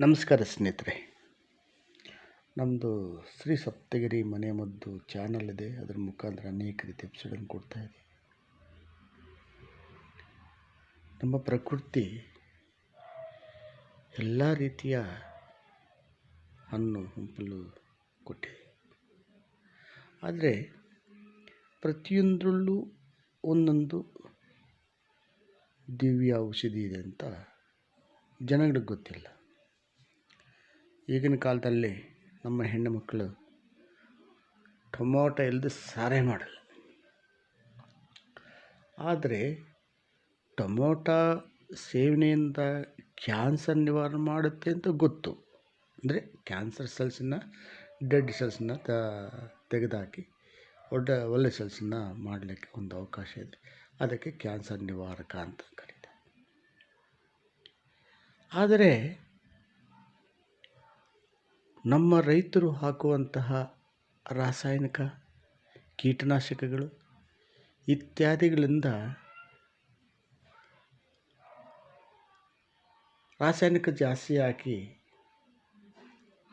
ನಮಸ್ಕಾರ ಸ್ನೇಹಿತರೆ. ನಮ್ಮದು ಶ್ರೀ ಸಪ್ತಗಿರಿ ಮನೆ ಮದ್ದು ಚಾನಲ್ ಇದೆ. ಅದರ ಮುಖಾಂತರ ಅನೇಕ ರೀತಿ ಎಪಿಸೋಡನ್ನು ಕೊಡ್ತಾ ಇದೆ ನಮ್ಮ ಪ್ರಕೃತಿ ಎಲ್ಲ ರೀತಿಯ ಹಣ್ಣು, ಹಂಪಲು ಕೊಟ್ಟಿದೆ. ಆದರೆ ಪ್ರತಿಯೊಂದರಲ್ಲೂ ಒಂದೊಂದು ದಿವ್ಯ ಔಷಧಿ ಇದೆ ಅಂತ ಜನಗಳಿಗೆ ಗೊತ್ತಿಲ್ಲ. ಈಗಿನ ಕಾಲದಲ್ಲಿ ನಮ್ಮ ಹೆಣ್ಣು ಮಕ್ಕಳು ಟೊಮೊಟೊ ಇಲ್ಲದೆ ಸಾರೇ ಮಾಡಲ್ಲ. ಆದರೆ ಟೊಮೊಟೊ ಸೇವನೆಯಿಂದ ಕ್ಯಾನ್ಸರ್ ನಿವಾರಣೆ ಮಾಡುತ್ತೆ ಅಂತ ಗೊತ್ತು. ಅಂದರೆ ಕ್ಯಾನ್ಸರ್ ಸೆಲ್ಸನ್ನು ಡೆಡ್ ಸೆಲ್ಸನ್ನ ತೆಗೆದುಹಾಕಿ ಒಡ್ಡ ಒಳ್ಳೆ ಸೆಲ್ಸನ್ನ ಮಾಡಲಿಕ್ಕೆ ಒಂದು ಅವಕಾಶ ಇದೆ. ಅದಕ್ಕೆ ಕ್ಯಾನ್ಸರ್ ನಿವಾರಕ ಅಂತ ಕರೀತಾರೆ. ಆದರೆ ನಮ್ಮ ರೈತರು ಹಾಕುವಂತಹ ರಾಸಾಯನಿಕ ಕೀಟನಾಶಕಗಳು ಇತ್ಯಾದಿಗಳಿಂದ ರಾಸಾಯನಿಕ ಜಾಸ್ತಿ ಹಾಕಿ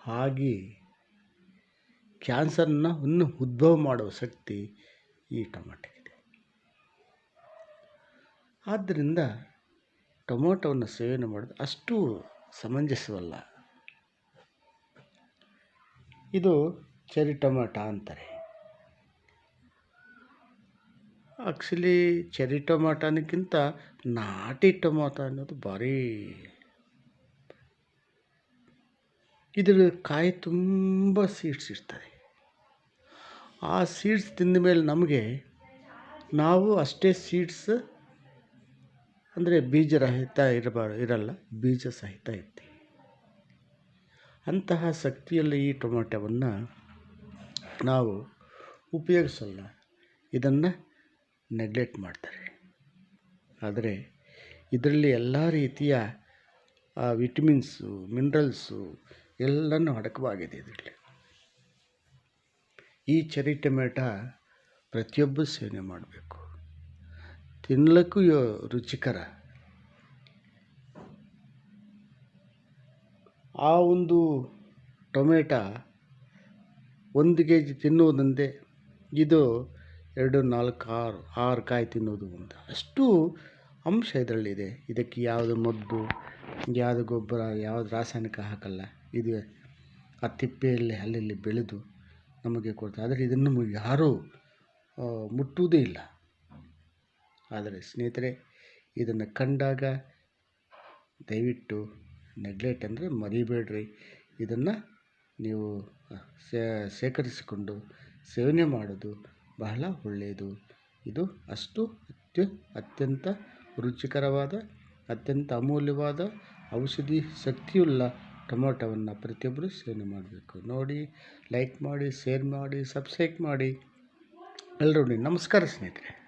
ಆಗಿ ಕ್ಯಾನ್ಸರ್ನ ಇನ್ನು ಉದ್ಭವ ಮಾಡುವ ಶಕ್ತಿ ಈ ಟೊಮೆಟೊಗಿದೆ. ಆದ್ದರಿಂದ ಟೊಮೊಟೊವನ್ನು ಸೇವನೆ ಮಾಡೋದು ಅಷ್ಟು ಸಮಂಜಸವಲ್ಲ. ಇದು ಚೆರಿ ಟೊಮೆಟ ಅಂತಾರೆ. ಆ್ಯಕ್ಚುಲಿ ಚೆರಿ ಟೊಮ್ಯಾಟೊ ನಾಟಿ ಟೊಮೊಟೊ ಅನ್ನೋದು ಭಾರಿ. ಇದರ ಕಾಯಿ ತುಂಬ ಸೀಡ್ಸ್ ಇರ್ತದೆ. ಆ ಸೀಡ್ಸ್ ತಿಂದ ಮೇಲೆ ನಮಗೆ ನಾವು ಅಷ್ಟೇ ಸೀಡ್ಸ್ ಅಂದರೆ ಬೀಜ ರಹಿತ ಇರಬಾರ್ದು, ಇರಲ್ಲ, ಬೀಜ ಸಹಿತ ಇರ್ತೀವಿ. ಅಂತಹ ಶಕ್ತಿಯಲ್ಲಿ ಈ ಟೊಮೆಟೊವನ್ನು ನಾವು ಉಪಯೋಗಿಸಲ್ಲ. ಇದನ್ನು ನೆಗ್ಲೆಕ್ಟ್ ಮಾಡ್ತಾರೆ. ಆದರೆ ಇದರಲ್ಲಿ ಎಲ್ಲ ರೀತಿಯ ವಿಟಮಿನ್ಸು ಮಿನರಲ್ಸು ಎಲ್ಲನೂ ಅಡಕವಾಗಿದೆ ಇದರಲ್ಲಿ. ಈ ಚೆರಿ ಟೊಮೆಟ ಪ್ರತಿಯೊಬ್ಬರು ಸೇವನೆ ಮಾಡಬೇಕು. ತಿನ್ನಲಿಕ್ಕೂ ರುಚಿಕರ. ಆ ಒಂದು ಟೊಮೆಟ ಒಂದು ಕೆ ಜಿ ತಿನ್ನುವುದಂತೆ ಇದು ಎರಡು, ನಾಲ್ಕು, ಆರು ಆರು ಕಾಯಿ ತಿನ್ನೋದು ಅಂತ. ಅಷ್ಟು ಅಂಶ ಇದರಲ್ಲಿದೆ. ಇದಕ್ಕೆ ಯಾವುದು ಮದ್ದು ಯಾವುದು ಗೊಬ್ಬರ, ಯಾವುದು ರಾಸಾಯನಿಕ ಹಾಕಲ್ಲ. ಇದು ಆ ತಿಪ್ಪೆಯಲ್ಲಿ ಅಲ್ಲಲ್ಲಿ ಬೆಳೆದು ನಮಗೆ ಕೊಡ್ತಾರೆ. ಆದರೆ ಇದನ್ನು ಯಾರೂ ಮುಟ್ಟುವುದೇ ಇಲ್ಲ. ಆದರೆ ಸ್ನೇಹಿತರೆ, ಇದನ್ನು ಕಂಡಾಗ ದಯವಿಟ್ಟು ನೆಗ್ಲೆಕ್ಟ್ ಅಂದರೆ ಮರಿಬೇಡ್ರಿ. ಇದನ್ನು ನೀವು ಶೇಖರಿಸಿಕೊಂಡು ಸೇವನೆ ಮಾಡೋದು ಬಹಳ ಒಳ್ಳೆಯದು ಇದು ಅಷ್ಟು ಅತ್ಯ, ಅತ್ಯಂತ ರುಚಿಕರವಾದ, ಅತ್ಯಂತ ಅಮೂಲ್ಯವಾದ ಔಷಧಿ ಶಕ್ತಿಯುಳ್ಳ ಟೊಮೊಟೊವನ್ನು ಪ್ರತಿಯೊಬ್ಬರು ಸೇವನೆ ಮಾಡಬೇಕು. ನೋಡಿ ಲೈಕ್ ಮಾಡಿ ಶೇರ್ ಮಾಡಿ ಸಬ್ಸ್ಕ್ರೈಬ್ ಮಾಡಿ. ಎಲ್ಲರೂ ನಮಸ್ಕಾರ ಸ್ನೇಹಿತರೆ.